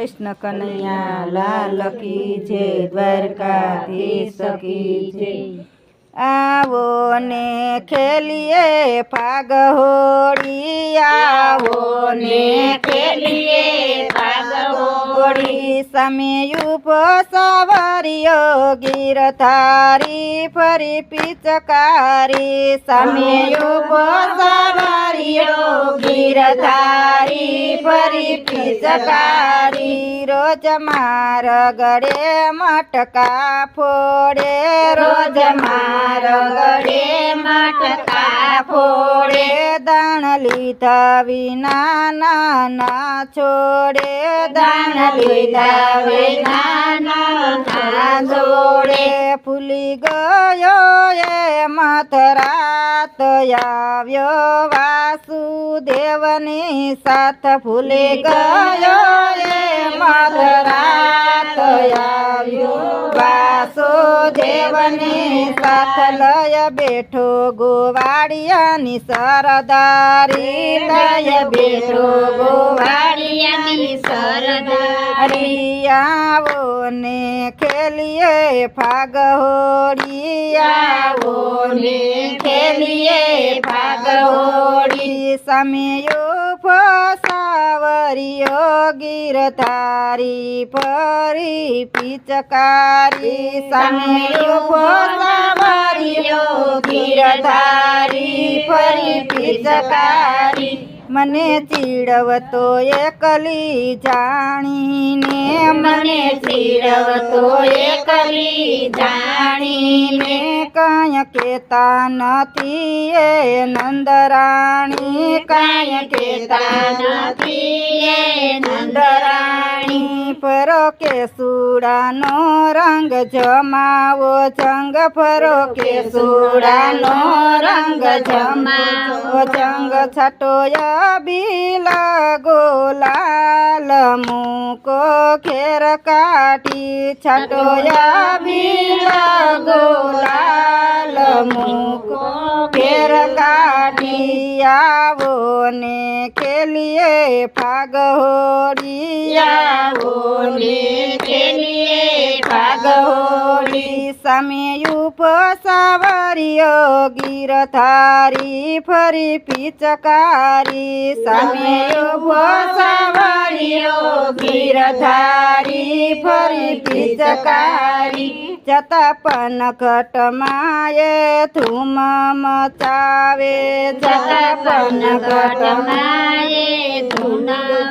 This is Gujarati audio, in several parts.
કૃષ્ણ કનૈયા, લાલ કી જે દ્વારકાધીશ કી જે આવો ને ખેલીએ ફાગ હોળી, આવો ને ખેલીએ ફાગ હોળી સમય ઊભો સવારીઓ, ગીર થારી ફરી પિચકારી. સમય ઊભો સવારીઓ, ગીર થારી ફરી પિચકારી. રોજ માર ગળે મટકા ફોડે. રોજ માર ગળે મટકા ફોડે. દાણ લીધા વિના નાના છોડે. દાણ લીધા વિના છોડે ફૂલી ગયો એ મથરાત આવ્યો વાસુદેવની સાથ. ફૂલી ગયો એ મથરાત આવ્યો વાસુદેવની સાથ. લય બેઠો ગોવાળિયાની સરદારી. લય બેઠો સરદારી આવો ને ખેલીએ ફાગ આવો ને ખેલીએ ફાગ હોળી સમેયો ફસાવરિયો ગીરધારી ફરી પિચકારી. સમયો ફસાવરિયો ગીરધારી ફરી પિચકારી. મને ચીડવતો એકલી જાણીને મને ચીડવતો એકલી જાણીને કાંઈ કેતા નથી એ નંદરાણી કાંઈ કેતા નથી એ નંદરાણી ફરો કે સુડાનો રંગ જમાવો જંગ ફરો કે સુડાનો રંગ જમાવો જંગ છટોય બીલા ગોલાલ મૂકો ખેર કાઢી, છટોયા બીલા ગોલાલ મૂકો ખેર કાઢી. આવો ને ખેલીએ ફાગ હોળી આવો ને ખેલીએ ફાગ હોળી સામે ઊભો સાવરિયો ગીર થારી ફરી પિચકારી સામે ઊભો સાવરિયો ગીર થારી ફરી પિચકારી જતા પણ ઘટમાએ ધૂમ મચાવે જતા પણ ઘટમાએ ધૂમ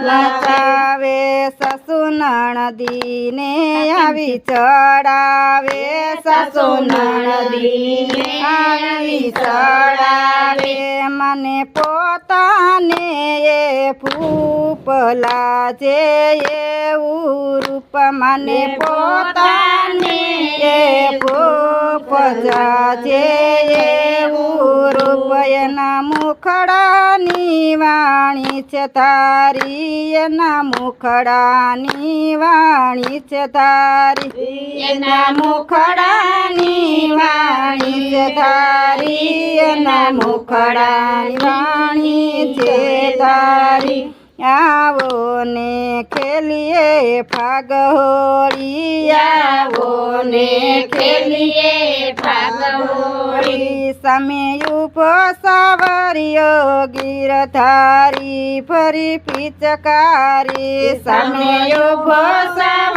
મચાવે, સસુનણ દીને આવી ચડાવે, સસુનણ દીને આવી ચડાવે. મને પોતાને એ ફૂપલા જે એવું રૂપ મને પોતાને એ પોપજા જે એવું રૂપ એના મુખડાની વાણી છે તારી એના મુખડાની વાણી છે તારી. એના મુખડાની વાણી છે તારી એના મુખડાની વાણી છે તારી. આવો ને ખેલીએ ફાગ હોળી. આવો ને ખેલીએ સામે ઊભો સાવરિયો ગીર થારી ફરી પિચકારી. સામે ઊભો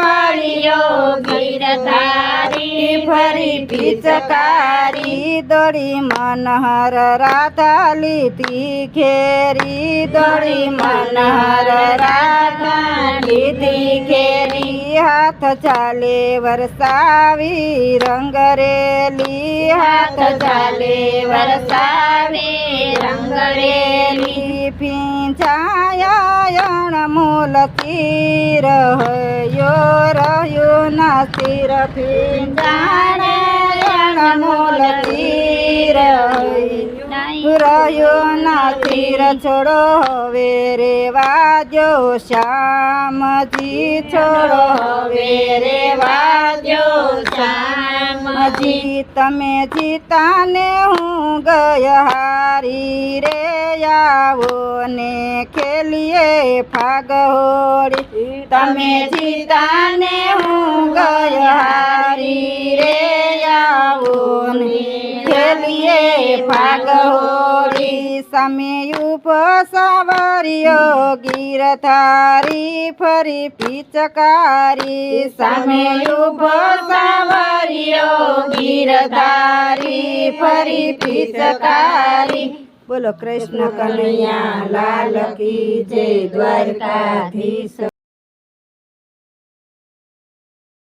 સાવરિયો ગીર થારી ફરી પિચકારી દોડી મનહર રાધા લીધી ઘેરી દોડી મનહર રાધા લીધી ઘેરી હાથ ચાલે વરસાવી રંગરેલી હાથ ચાલે વરસાવી રંગરેલી પિંચાયણ મૂલ તીર હયો રહ્યો ના રહ્યો ના તીર છોડો હવે રે વાજો શ્યામજી છોડો હવે રે વાજો શ્યામજી તમે જીતાને હું ગયા હારી રે આવો ને ખેલીએ ફાગ હોળી તમે જીતાને હું ફાગ હોળી સામે ઊભો સાવરિયો ગીરધારી ફરી પિચકારી. સામે ઊભો સાવરિયો ગીરધારી ફરી પિચકારી. બોલો કૃષ્ણ કનૈયા, લાલ કી જય દ્વારકાધીશ.